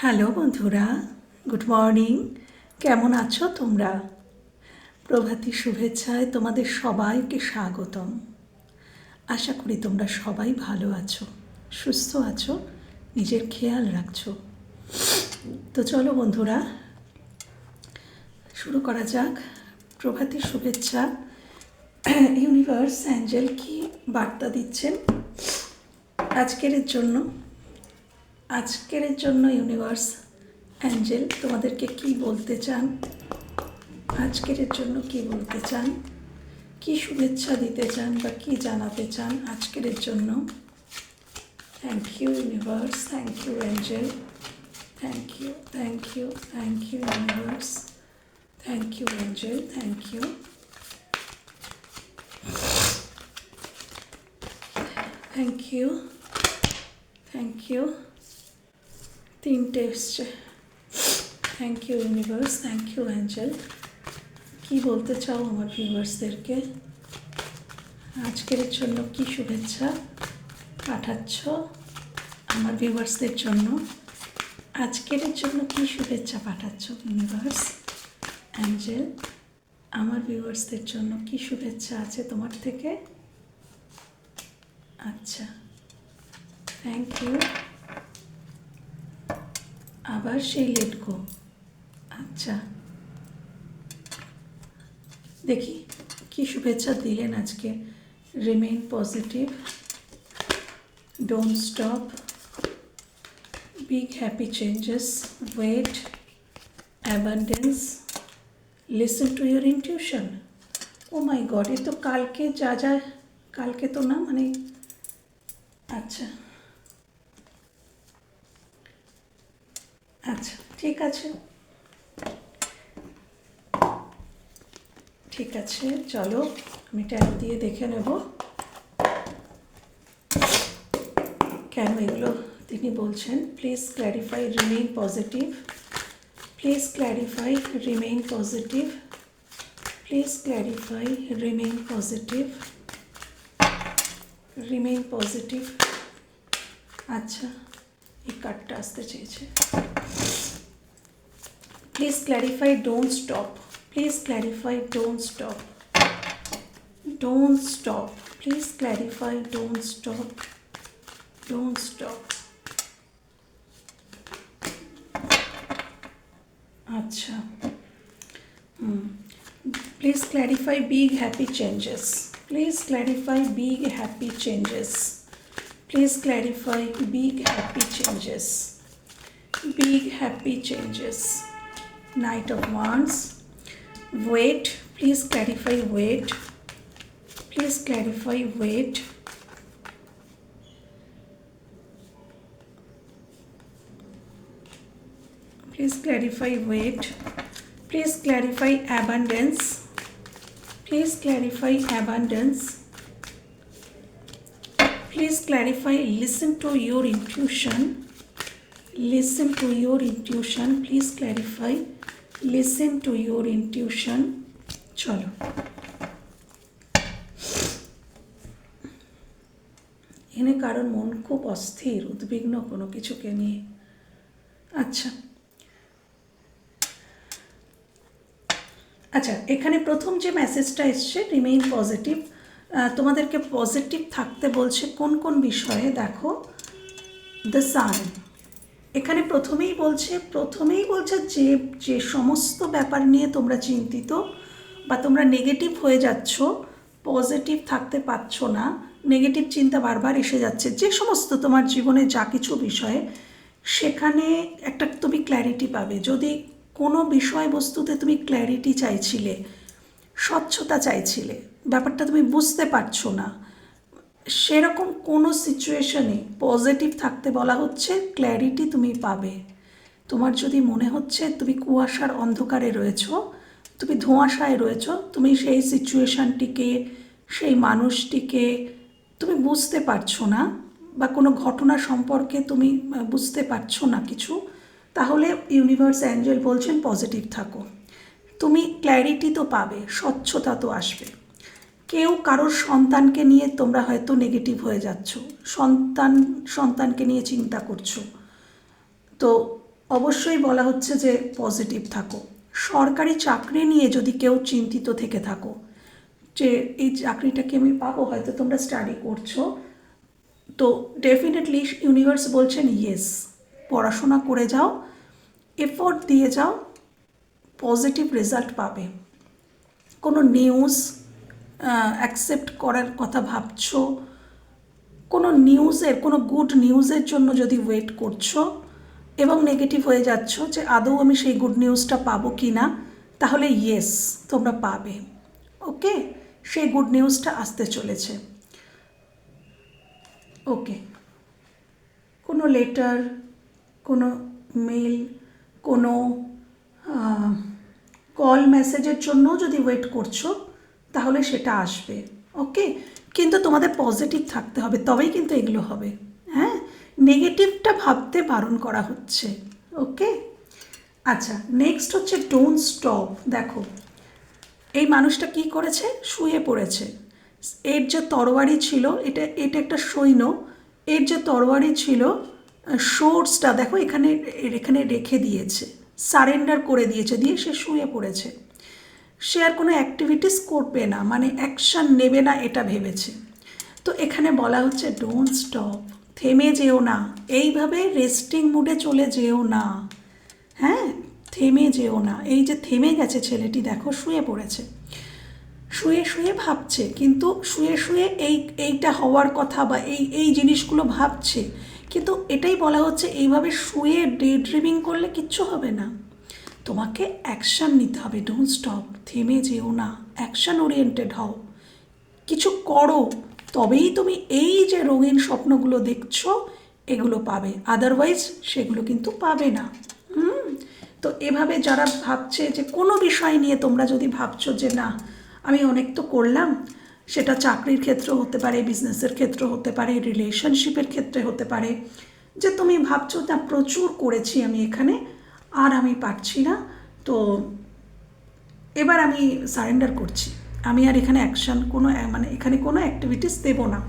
Hello বন্ধুরা, good morning. কেমন আছো তোমরা? প্রভাতী শুভেচ্ছায় তোমাদের সবাইকে স্বাগতম। আশা করি তোমরা সবাই ভালো আছো, সুস্থ আছো, নিজের খেয়াল রাখছো। তো চলো বন্ধুরা, শুরু করা যাক। প্রভাতী শুভেচ্ছা। ইউনিভার্স অ্যাঞ্জেল কি বার্তা দিচ্ছেন? আজকের জন্য আজকের জন্য ইউনিভার্স অ্যাঞ্জেল, তোমাদেরকে কি বলতে চান? আজকের জন্য কি বলতে চান? কি শুভেচ্ছা দিতে চান বা কি জানাতে চান আজকের জন্য? Thank you universe thank you angel thank you thank you thank you universe thank you angel thank you thank you thank you তিনটে এসছে। Thank you universe thank you angel কী বলতে চাও আমার ভিউয়ার্সদেরকে আজকের জন্য কি শুভেচ্ছা পাঠাচ্ছ আমার ভিউয়ার্সদের জন্য? আজকের জন্য কি শুভেচ্ছা পাঠাচ্ছ ইউনিভার্স অ্যাঞ্জেল আমার ভিউয়ার্সদের জন্য কি শুভেচ্ছা আছে তোমার থেকে? আচ্ছা। থ্যাংক ইউ আবার সেই লেট গো আচ্ছা। দেখি, কি শুভেচ্ছা দিলেন আজকে। Remain positive don't stop big happy changes wait abundance listen to your intuition oh my god এ তো কালকে যা যা, কালকে তো না মানে আচ্ছা। আচ্ছা ঠিক আছে। ঠিক আছে, চলো, আমি ট্যাগ দিয়ে দেখে নেব। কেন এগুলো তিনি বলছেন? Please clarify remain positive please clarify remain positive please clarify remain positive remain positive আচ্ছা এই কার্ডটা আসতে চেয়েছে। Please clarify don't stop please clarify don't stop don't stop please clarify don't stop don't stop আচ্ছা hmm please clarify big happy changes please clarify big happy changes Please clarify big happy changes. Big happy changes. Knight of Wands. Wait. Please clarify wait. Please clarify wait. Please clarify wait. Please clarify abundance. Please clarify abundance please clarify listen to your intuition listen to your intuition. Please clarify. Listen to your intuition. চলো। এনে কারণ মন খুব অস্থির, উদ্বিগ্ন কোনো কিছুকে নিয়ে। আচ্ছা। আচ্ছা এখানে প্রথম যে মেসেজটা এসছে রিমেইন পজিটিভ তোমাদেরকে পজিটিভ থাকতে বলছে কোন কোন বিষয়ে? দেখো দ্য সান এখানে প্রথমেই বলছে প্রথমেই বলছে যে যে সমস্ত ব্যাপার নিয়ে তোমরা চিন্তিত বা তোমরা নেগেটিভ হয়ে যাচ্ছ পজিটিভ থাকতে পারছ না নেগেটিভ চিন্তা বারবার এসে যাচ্ছে, যে সমস্ত তোমার জীবনে যা কিছু বিষয়ে, সেখানে একটা তুমি ক্ল্যারিটি পাবে। যদি কোনো বিষয়বস্তুতে তুমি ক্ল্যারিটি চাইছিলে, স্বচ্ছতা চাইছিলে, ব্যাপারটা তুমি বুঝতে পারছ না সেরকম কোনো সিচুয়েশনে পজিটিভ থাকতে বলা হচ্ছে ক্ল্যারিটি তুমি পাবে। তোমার যদি মনে হচ্ছে তুমি কুয়াশার অন্ধকারে রয়েছ, তুমি ধোঁয়াশায় রয়েছ, তুমি সেই সিচুয়েশানটিকে সেই মানুষটিকে তুমি বুঝতে পারছ না বা কোনো ঘটনা সম্পর্কে তুমি বুঝতে পারছ না কিছু, তাহলে ইউনিভার্স অ্যাঞ্জেল বলছেন পজিটিভ থাকো। তুমি ক্ল্যারিটি তো পাবে, স্বচ্ছতা তো আসবে। কেউ কারোর সন্তানকে নিয়ে তোমরা হয়তো নেগেটিভ হয়ে যাচ্ছ। সন্তান, সন্তানকে নিয়ে চিন্তা করছ। তো অবশ্যই বলা হচ্ছে যে পজিটিভ থাকো। সরকারি চাকরি নিয়ে যদি কেউ চিন্তিত থেকে থাকো, যে এই চাকরিটাকে আমি পাবো, হয়তো তোমরা স্টাডি করছ। তো ডেফিনেটলি ইউনিভার্স বলছেন ইয়েস পড়াশোনা করে যাও এফোর্ট দিয়ে যাও পজিটিভ রেজাল্ট পাবে। কোনো নিউজ অ্যাকসেপ্ট করার কথা ভাবছ? কোনো নিউজের কোনো গুড নিউজের জন্য যদি ওয়েট করছ এবং নেগেটিভ হয়ে যাচ্ছ যে আদৌ আমি সেই গুড নিউজটা পাবো কি না তাহলে ইয়েস তোমরা পাবে। ওকে সেই গুড নিউজটা আসতে চলেছে। ওকে কোনো লেটার কোনো মেল কোনো কল মেসেজের জন্য যদি ওয়েট করছ তাহলে সেটা আসবে ওকে কিন্তু তোমাদের পজিটিভ থাকতে হবে, তবেই কিন্তু এগুলো হবে হ্যাঁ? নেগেটিভটা ভাবতে বারণ করা হচ্ছে ওকে আচ্ছা নেক্সট হচ্ছে ডোন্ট স্টপ দেখো, এই মানুষটা কি করেছে? শুয়ে পড়েছে। এর যে তরবারি ছিল, এটা এটা একটা সৈন্য, এর যে তরবারি ছিল সোর্সটা দেখো, এখানে এখানে রেখে দিয়েছে সারেন্ডার করে দিয়েছে, দিয়ে সে শুয়ে পড়েছে। সে আর কোনো অ্যাক্টিভিটিস করবে না মানে অ্যাকশান নেবে না এটা ভেবেছে। তো এখানে বলা হচ্ছে ডোন্ট স্টপ থেমে যেও না, এইভাবে রেস্টিং মুডে চলে যেও না হ্যাঁ? থেমে যেও না। এই যে থেমে গেছে ছেলেটি, দেখো শুয়ে পড়েছে। শুয়ে শুয়ে ভাবছে, কিন্তু শুয়ে শুয়ে এই, এইটা হওয়ার কথা বা এই এই জিনিসগুলো ভাবছে। কিন্তু এটাই বলা হচ্ছে, এইভাবে শুয়ে ডে ড্রিমিং করলে কিচ্ছু হবে না। তোমাকে অ্যাকশান নিতে হবে ডোন্ট স্টপ থেমে যেও না অ্যাকশান ওরিয়েন্টেড হও। কিছু করো, তবেই তুমি এই যে রঙিন স্বপ্নগুলো দেখছ, এগুলো পাবে। আদারওয়াইজ সেগুলো কিন্তু পাবে না। হুম? তো এভাবে যারা ভাবছে যে কোনো বিষয় নিয়ে তোমরা যদি ভাবছ যে না, আমি অনেক তো করলাম, সেটা চাকরির ক্ষেত্র হতে পারে বিজনেসের ক্ষেত্র হতে পারে রিলেশনশিপের ক্ষেত্রে হতে পারে, যে তুমি ভাবছ, না, প্রচুর করেছি আমি এখানে আর আমি পারছি না। তো এবার আমি সারেন্ডার করছি। আমি আর এখানে অ্যাকশান কোনো মানে এখানে কোনো অ্যাক্টিভিটিস দেবো না।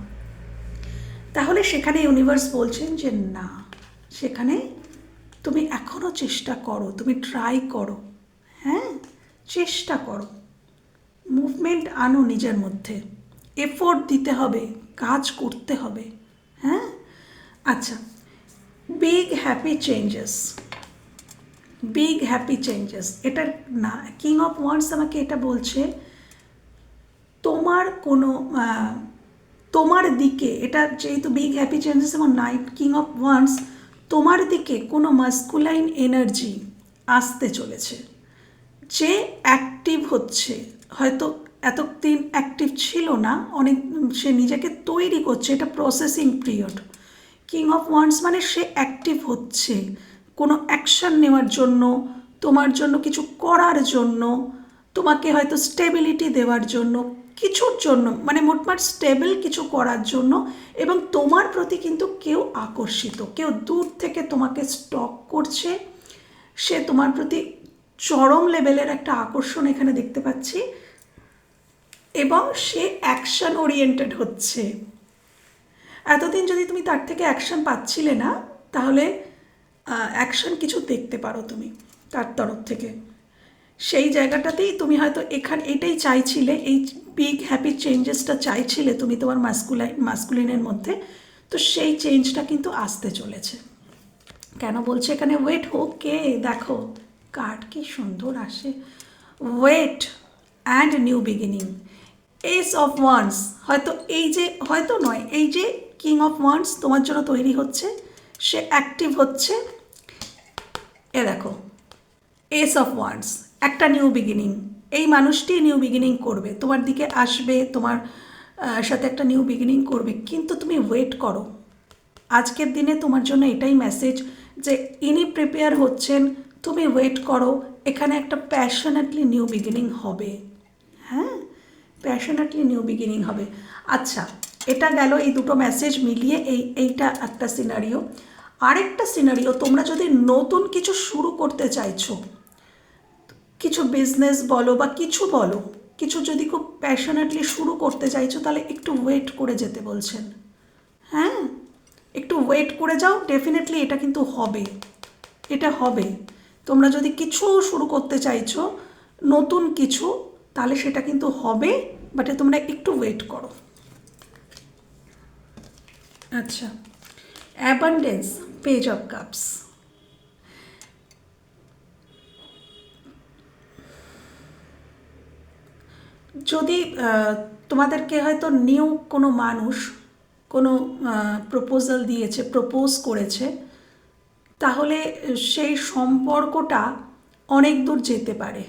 তাহলে সেখানে ইউনিভার্স বলছেন যে, না, সেখানে তুমি এখনও চেষ্টা করো, তুমি ট্রাই করো হ্যাঁ? চেষ্টা করো। মুভমেন্ট আনো নিজের মধ্যে। এফোর্ট দিতে হবে, কাজ করতে হবে হ্যাঁ? আচ্ছা big happy changes big happy changes এটা না কিং অফ ওয়ান্স আমাকে এটা বলছে, তোমার কোনো তোমার দিকে, এটা যেহেতু বিগ হ্যাপি চেঞ্জেস এবং নাইট কিং অফ ওয়ান্স তোমার দিকে কোনো মাস্কুলাইন এনার্জি আসতে চলেছে। যে অ্যাক্টিভ হচ্ছে, হয়তো এতদিন অ্যাক্টিভ ছিল না, অনেক, সে নিজেকে তৈরি করছে, এটা processing period king of wands মানে সে অ্যাক্টিভ হচ্ছে। কোনো অ্যাকশান নেওয়ার জন্য, তোমার জন্য কিছু করার জন্য, তোমাকে হয়তো স্টেবিলিটি দেওয়ার জন্য, কিছুর জন্য মানে মোটমাট স্টেবল কিছু করার জন্য এবং তোমার প্রতি কিন্তু কেউ আকর্ষিত, কেউ দূর থেকে তোমাকে স্টক করছে। সে তোমার প্রতি চরম লেভেলের একটা আকর্ষণ এখানে দেখতে পাচ্ছি এবং সে অ্যাকশন ওরিয়েন্টেড হচ্ছে। এতদিন যদি তুমি তার থেকে অ্যাকশন পাচ্ছিলে না, তাহলে অ্যাকশন কিছু দেখতে পারো তুমি তার তরফ থেকে। সেই জায়গাটাতেই তুমি হয়তো এখানে, এটাই চাইছিলে, এই বিগ হ্যাপি চেঞ্জেসটা চাইছিলে তুমি তোমার মাস্কুলাই মাস্কুলিনের মধ্যে। তো সেই চেঞ্জটা কিন্তু আসতে চলেছে। কেন বলছে এখানে ওয়েট ওকে দেখো কার্ড কি সুন্দর আসে। Wait and new beginning ace of wands হয়তো এই যে, হয়তো নয়, এই যে কিং অফ ওয়ান্স তোমার জন্য তৈরি হচ্ছে, সে অ্যাক্টিভ হচ্ছে। এ দেখো এস অফ ওয়ার্ডস একটা নিউ বিগিনিং এই মানুষটি নিউ বিগিনিং করবে, তোমার দিকে আসবে, তোমার সাথে একটা নিউ বিগিনিং করবে, কিন্তু তুমি ওয়েট করো। আজকের দিনে তোমার জন্য এটাই মেসেজ যে ইনি প্রিপেয়ার হচ্ছেন, তুমি ওয়েট করো, এখানে একটা প্যাশনেটলি নিউ বিগিনিং হবে। হ্যাঁ প্যাশনেটলি নিউ বিগিনিং হবে। আচ্ছা এটা গেল এই দুটো মেসেজ মিলিয়ে এই, এইটা একটা সিনারিও আরেকটা সিনারিও তোমরা যদি নতুন কিছু শুরু করতে চাইছো, কিছু বিজনেস বলো বা কিছু বলো, কিছু যদি খুব প্যাশনেটলি শুরু করতে চাইছো, তাহলে একটু ওয়েট করে যেতে বলছেন। হ্যাঁ একটু ওয়েট করে যাও ডেফিনেটলি এটা কিন্তু হবে। এটা হবে। তোমরা যদি কিছু শুরু করতে চাইছো, নতুন কিছু, তাহলে সেটা কিন্তু হবে বাট তোমরা একটু ওয়েট করো। আচ্ছা অ্যাবান্ডেন্স পেজ অফ কাপস যদি তোমাদেরকে হয়তো নিউ কোনো মানুষ কোনো প্রপোজাল দিয়েছে প্রপোজ করেছে, তাহলে সেই সম্পর্কটা অনেক দূর যেতে পারে।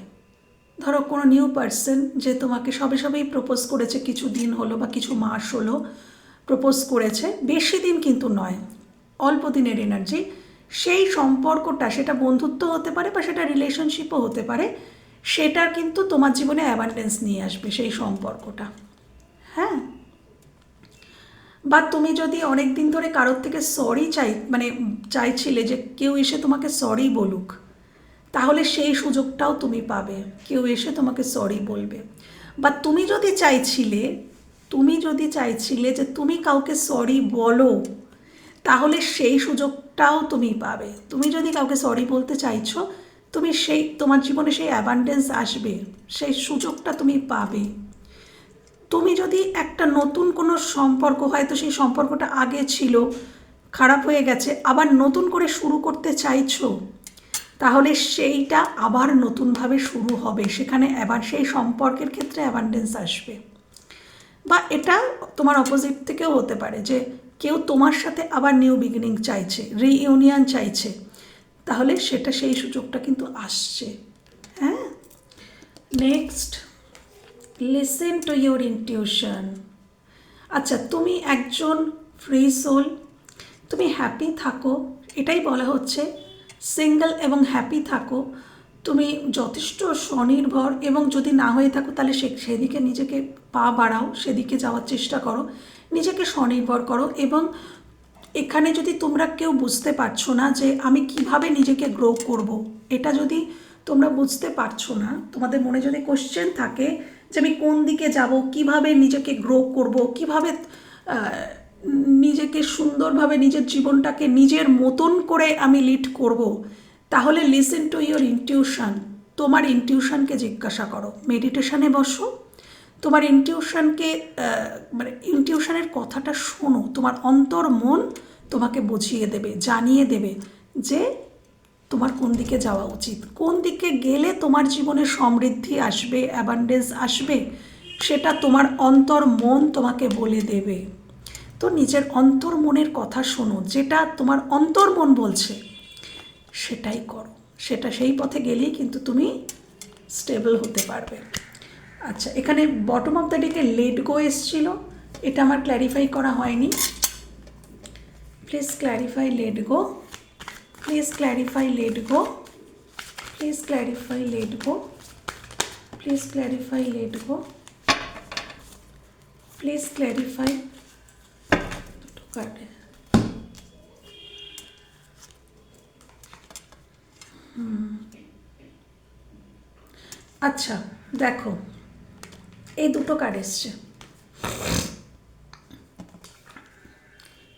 ধরো কোনো নিউ পার্সন যে তোমাকে সবে সবেই প্রপোজ করেছে, কিছু দিন হলো বা কিছু মাস হলো প্রপোজ করেছে, বেশি দিন কিন্তু নয়। অল্প দিনের এনার্জি সেই সম্পর্কটা সেটা বন্ধুত্ব হতে পারে বা সেটা রিলেশনশিপও হতে পারে, সেটা কিন্তু তোমার জীবনে অ্যাবান্ডেন্স নিয়ে আসবে সেই সম্পর্কটা। হ্যাঁ? বা তুমি যদি অনেক দিন ধরে কারোর থেকে সরি চাই মানে চাইছিলে যে কেউ এসে তোমাকে সরি বলুক, তাহলে সেই সুযোগটাও তুমি পাবে। কেউ এসে তোমাকে সরি বলবে। বা তুমি যদি চাইছিলে, তুমি যদি চাইছিলে যে তুমি কাউকে সরি বলো তাহলে সেই সুযোগটাও তুমি পাবে। তুমি যদি কাউকে সরি বলতে চাইছো, তুমি সেই, তোমার জীবনে সেই অ্যাবান্ডেন্স আসবে, সেই সুযোগটা তুমি পাবে। তুমি যদি একটা নতুন কোনো সম্পর্ক হয়তো সেই সম্পর্কটা আগে ছিল, খারাপ হয়ে গেছে, আবার নতুন করে শুরু করতে চাইছো, তাহলে সেইটা আবার নতুনভাবে শুরু হবে। সেখানে আবার সেই সম্পর্কের ক্ষেত্রে অ্যাবান্ডেন্স আসবে। বা এটা তোমার অপোজিট থেকেও হতে পারে যে কেউ তোমার সাথে আবার নিউ বিগিনিং চাইছে রিইউনিয়ন চাইছে, তাহলে সেটা সেই সুযোগটা কিন্তু আসছে হ্যাঁ? Next listen to your intuition আচ্ছা তুমি একজন ফ্রি সোল তুমি হ্যাপি থাকো, এটাই বলা হচ্ছে সিঙ্গেল এবং হ্যাপি থাকো, তুমি যথেষ্ট স্বনির্ভর এবং যদি না হয়ে থাকো, তাহলে সে সেদিকে নিজেকে পা বাড়াও, সেদিকে যাওয়ার চেষ্টা করো। নিজেকে স্বনির্ভর করো এবং এখানে যদি তোমরা কেউ বুঝতে পারছ না যে আমি কীভাবে নিজেকে গ্রো করব। এটা যদি তোমরা বুঝতে পারছ না, তোমাদের মনে যদি কোশ্চেন থাকে যে আমি কোন দিকে যাব, কীভাবে নিজেকে গ্রো করব, কীভাবে নিজেকে সুন্দরভাবে নিজের জীবনটাকে নিজের মতন করে আমি লিড করব, তাহলে লিসেন টু ইয়োর ইনটিউশন তোমার ইনটিউশনকে জিজ্ঞাসা করো। মেডিটেশনে বসো। তোমার ইনটিউশনকে মানে ইনটিউশনের কথাটা শোনো। তোমার অন্তর মন তোমাকে বুঝিয়ে দেবে, জানিয়ে দেবে যে তোমার কোন দিকে যাওয়া উচিত। কোন দিকে গেলে তোমার জীবনে সমৃদ্ধি আসবে অ্যাবান্ডেন্স আসবে, সেটা তোমার অন্তর মন তোমাকে বলে দেবে। তো নিজের অন্তর মনের কথা শোনো, যেটা তোমার অন্তর মন বলছে, সেটাই করো। সেটা সেই পথে গেলেই কিন্তু তুমি স্টেবল হতে পারবে। আচ্ছা এখানে বটম অফ দ্য ডেকে লেট গো এসছিল। এটা আমার ক্ল্যারিফাই করা হয়নি। Please clarify let go please clarify let go please clarify let go please clarify let go please clarify আচ্ছা দেখো। এই দুটো কার্ড এসছে।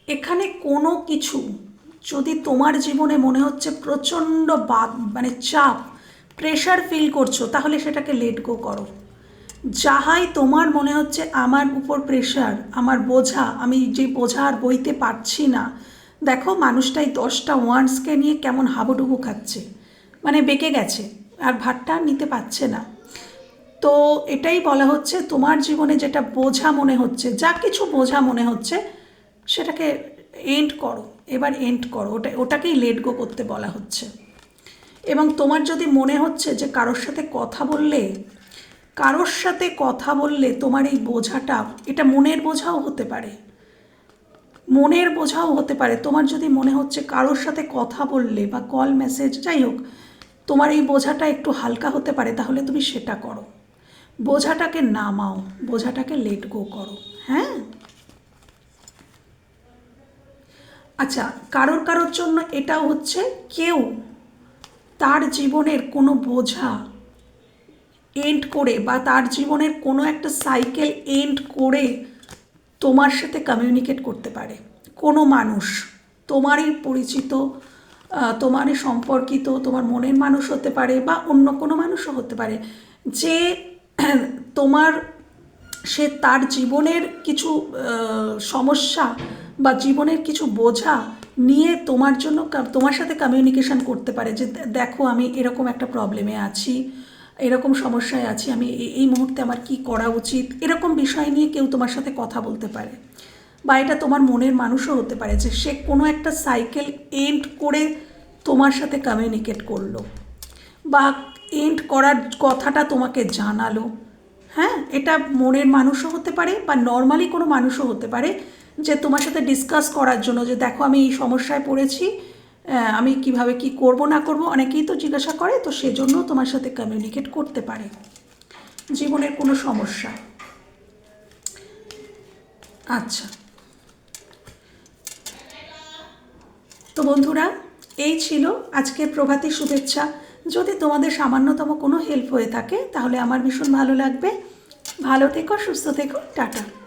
এখানে কোনো কিছু যদি তোমার জীবনে মনে হচ্ছে প্রচণ্ড বাদ মানে চাপ প্রেশার ফিল করছ, তাহলে সেটাকে লেট গো করো। যাহাই তোমার মনে হচ্ছে আমার উপর প্রেশার আমার বোঝা, আমি যে বোঝা আর বইতে পারছি না, দেখো মানুষটাই দশটা ওয়ান্ডসকে নিয়ে কেমন হাবুডুবু খাচ্ছে। মানে বেঁকে গেছে, আর ভাতটা নিতে পারছে না। তো এটাই বলা হচ্ছে, তোমার জীবনে যেটা বোঝা মনে হচ্ছে, যা কিছু বোঝা মনে হচ্ছে, সেটাকে এন্ড করো, এবার এন্ড করো, ওটা ওটাকেই লেট গো করতে বলা হচ্ছে। এবং তোমার যদি মনে হচ্ছে যে কারোর সাথে কথা বললে, কারোর সাথে কথা বললে তোমার এই বোঝাটা, এটা মনের বোঝাও হতে পারে। মনের বোঝাও হতে পারে। তোমার যদি মনে হচ্ছে কারোর সাথে কথা বললে বা কল মেসেজ যাই হোক, তোমার এই বোঝাটা একটু হালকা হতে পারে, তাহলে তুমি সেটা করো। বোঝাটাকে নামাও, বোঝাটাকে লেট গো করো হ্যাঁ? আচ্ছা কারোর কারোর জন্য এটাও হচ্ছে কেউ তার জীবনের কোনো বোঝা এন্ড করে বা তার জীবনের কোনো একটা সাইকেল এন্ড করে তোমার সাথে কমিউনিকেট করতে পারে। কোনো মানুষ, তোমারই পরিচিত তোমারই সম্পর্কিত, তোমার মনের মানুষ হতে পারে বা অন্য কোনো মানুষও হতে পারে। যে তোমার সে তার জীবনের কিছু সমস্যা বা জীবনের কিছু বোঝা নিয়ে তোমার জন্য তোমার সাথে কমিউনিকেশন করতে পারে যে দেখো আমি এরকম একটা প্রবলেমে আছি, এরকম সমস্যায় আছি, আমি এই মুহূর্তে আমার কি করা উচিত? এরকম বিষয় নিয়ে কেউ তোমার সাথে কথা বলতে পারে বা এটা তোমার মনের মানুষও হতে পারে যে সে কোনো একটা সাইকেল এন্ড করে তোমার সাথে কমিউনিকেট করল বা এন্ড করার কথাটা তোমাকে জানালো। হ্যাঁ এটা মনের মানুষও হতে পারে বা নর্মালি কোনো মানুষও হতে পারে যে তোমার সাথে ডিসকাস করার জন্য যে দেখো আমি এই সমস্যায় পড়েছি আমি কীভাবে কি করব না করব, অনেকেই তো জিজ্ঞাসা করে, তো সেজন্য তোমার সাথে কমিউনিকেট করতে পারে। জীবনের কোনো সমস্যা। আচ্ছা। তো বন্ধুরা, এই ছিল আজকের প্রভাতী শুভেচ্ছা। যদি তোমাদের সামান্যতম কোনো হেল্প হয়ে থাকে, তাহলে আমার ভীষণ ভালো লাগবে। ভালো থেকো, সুস্থ থেকো, টাটা।